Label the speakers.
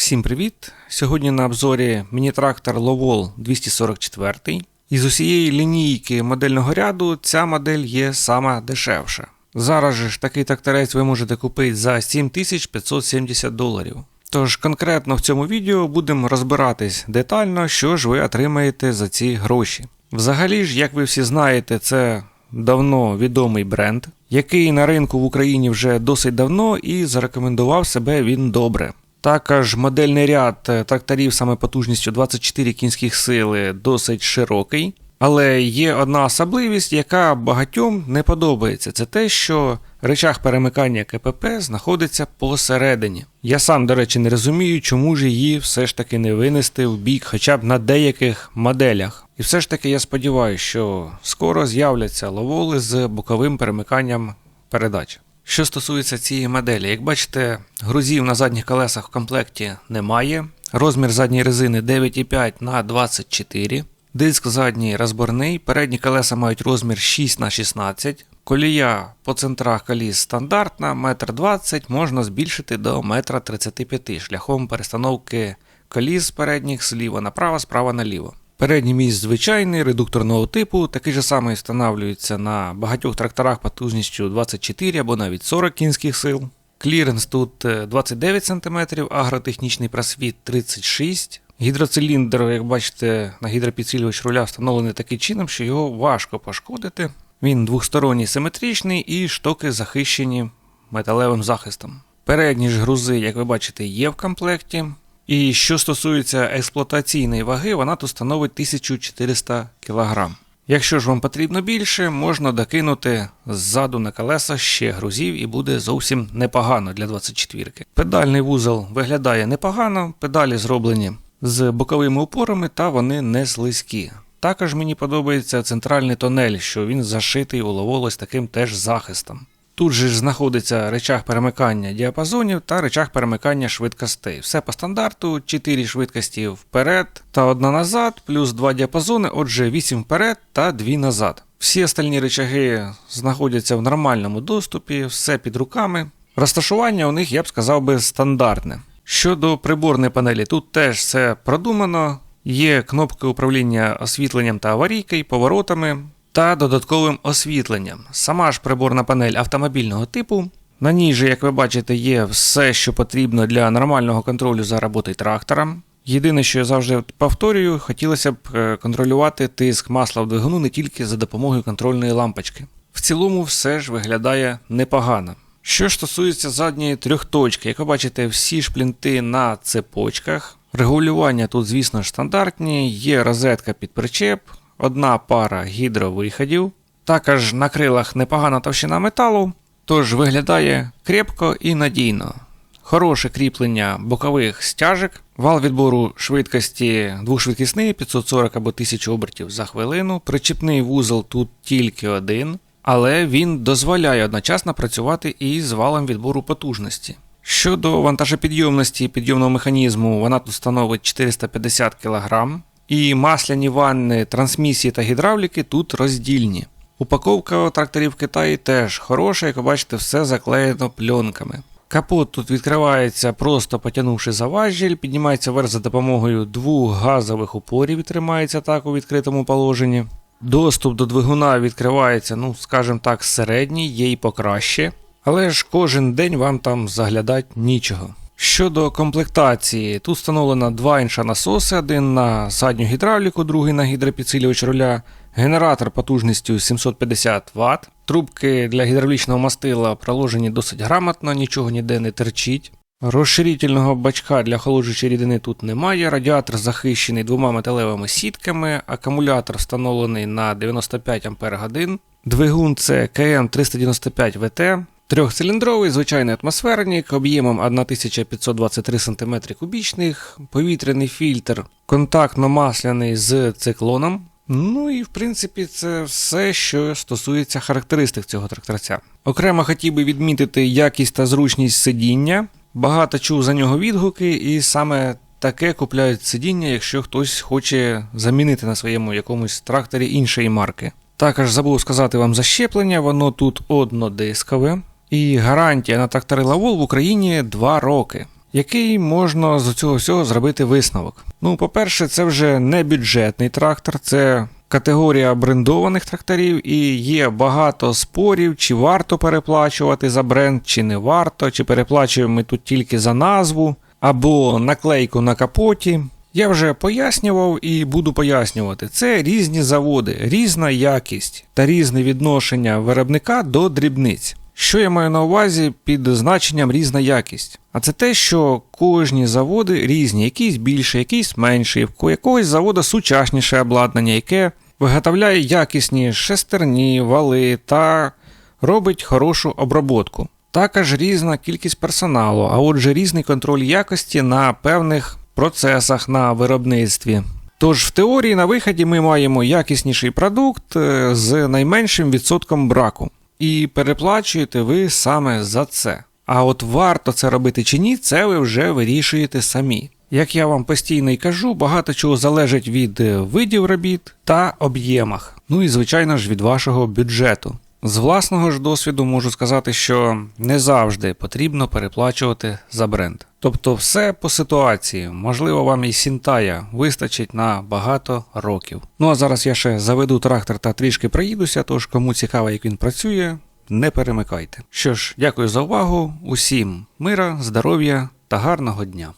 Speaker 1: Всім привіт! Сьогодні на обзорі міні-трактор Lowell 244. Із усієї лінійки модельного ряду ця модель є сама дешевша. Зараз же ж такий тракторець ви можете купити за 7570 доларів. Тож конкретно в цьому відео будемо розбиратись детально, що ж ви отримаєте за ці гроші. Взагалі ж, як ви всі знаєте, це давно відомий бренд, який на ринку в Україні вже досить давно і зарекомендував себе він добре. Також модельний ряд е, тракторів саме потужністю 24 кінських сили досить широкий. Але є одна особливість, яка багатьом не подобається. Це те, що речах перемикання КПП знаходиться посередині. Я сам, до речі, не розумію, чому ж її все ж таки не винести в бік, хоча б на деяких моделях. І все ж таки я сподіваюся, що скоро з'являться ловоли з боковим перемиканням передач. Що стосується цієї моделі, як бачите, грузів на задніх колесах в комплекті немає. Розмір задньої резини 9,5 на 24 Диск задній розборний, передні колеса мають розмір 6 на 16 Колія по центрах коліс стандартна, 1,20 м, можна збільшити до 1,35 м шляхом перестановки коліс передніх зліва направо, справа наліво. Передній міст звичайний, редукторного типу, такий же самий встановлюється на багатьох тракторах потужністю 24 або навіть 40 кінських сил. Кліренс тут е, 29 см, агротехнічний просвіт 36 Гідроциліндр, як бачите, на гідропідсилювач руля встановлений таким чином, що його важко пошкодити. Він двосторонній симетричний і штоки захищені металевим захистом. Передні ж грузи, як ви бачите, є в комплекті. І що стосується експлуатаційної ваги, вона тут становить 1400 кг. Якщо ж вам потрібно більше, можна докинути ззаду на колеса ще грузів і буде зовсім непогано для 24-ки. Педальний вузол виглядає непогано, педалі зроблені з боковими упорами та вони не слизькі. Також мені подобається центральний тонель, що він зашитий у ловолось таким теж захистом. Тут же ж знаходиться речах перемикання діапазонів та речах перемикання швидкостей. Все по стандарту, 4 швидкості вперед та одна назад, плюс 2 діапазони, отже 8 вперед та 2 назад. Всі остальні речаги знаходяться в нормальному доступі, все під руками. Розташування у них, я б сказав би, стандартне. Щодо приборної панелі, тут теж все продумано. Є кнопки управління освітленням та аварійкою, поворотами та додатковим освітленням. Сама ж приборна панель автомобільного типу. На ній же, як ви бачите, є все, що потрібно для нормального контролю за роботою трактора. Єдине, що я завжди повторюю, хотілося б е, контролювати тиск масла в двигуну не тільки за допомогою контрольної лампочки. В цілому все ж виглядає непогано. Що ж стосується задньої трьохточки, як ви бачите, всі шплінти на цепочках. Регулювання тут, звісно стандартні, є розетка під причеп, одна пара гідровиходів. Також на крилах непогана товщина металу, тож виглядає крепко і надійно. Хороше кріплення бокових стяжок, вал відбору швидкості двохшвидкісний 540 або 1000 обертів за хвилину. Причіпний вузол тут тільки один, але він дозволяє одночасно працювати і з валом відбору потужності. Щодо вантажопідйомності підйомного механізму, вона тут становить 450 кг, і масляні ванни, трансмісії та гідравліки тут роздільні. Упаковка тракторів Китаї теж хороша, як ви бачите, все заклеєно пленками. Капот тут відкривається, просто потягнувши за важіль, піднімається вверх за допомогою двох газових упорів і тримається так у відкритому положенні. Доступ до двигуна відкривається, ну, скажімо так, середній, є і покраще. Але ж кожен день вам там заглядати нічого. Щодо комплектації, тут встановлено два інша насоси, один на задню гідравліку, другий на гідропідсилювач руля, генератор потужністю 750 Вт. Трубки для гідравлічного мастила проложені досить грамотно, нічого ніде не терчить. Розширительного бачка для охолоджуючої рідини тут немає. Радіатор захищений двома металевими сітками, акумулятор встановлений на 95 Ах. Двигун це КМ 395 ВТ. Трьохциліндровий звичайний атмосферник об'ємом 1523 см кубічних, повітряний фільтр, контактно-масляний з циклоном. Ну і в принципі це все, що стосується характеристик цього тракторця. Окремо хотів би відмітити якість та зручність сидіння. Багато чув за нього відгуки, і саме таке купляють сидіння, якщо хтось хоче замінити на своєму якомусь тракторі іншої марки. Також забув сказати вам за щеплення, воно тут однодискове. І гарантія на трактори Лавол в Україні 2 роки. Який можна з цього всього зробити висновок? Ну, по-перше, це вже не бюджетний трактор, це категорія брендованих тракторів, і є багато спорів, чи варто переплачувати за бренд, чи не варто, чи переплачуємо ми тут тільки за назву, або наклейку на капоті. Я вже пояснював і буду пояснювати. Це різні заводи, різна якість та різне відношення виробника до дрібниць. Що я маю на увазі під значенням різна якість? А це те, що кожні заводи різні, якийсь більше, якийсь менший, в якогось заводу сучасніше обладнання, яке виготовляє якісні шестерні, вали та робить хорошу оброботку. Також різна кількість персоналу, а отже різний контроль якості на певних процесах на виробництві. Тож в теорії на виході ми маємо якісніший продукт е, з найменшим відсотком браку. І переплачуєте ви саме за це. А от варто це робити чи ні, це ви вже вирішуєте самі. Як я вам постійно й кажу, багато чого залежить від е, видів робіт та об'ємах. Ну і звичайно ж від вашого бюджету. З власного ж досвіду можу сказати, що не завжди потрібно переплачувати за бренд. Тобто все по ситуації, можливо, вам і Сінтая вистачить на багато років. Ну а зараз я ще заведу трактор та трішки проїдуся, тож кому цікаво, як він працює, не перемикайте. Що ж, дякую за увагу, усім мира, здоров'я та гарного дня.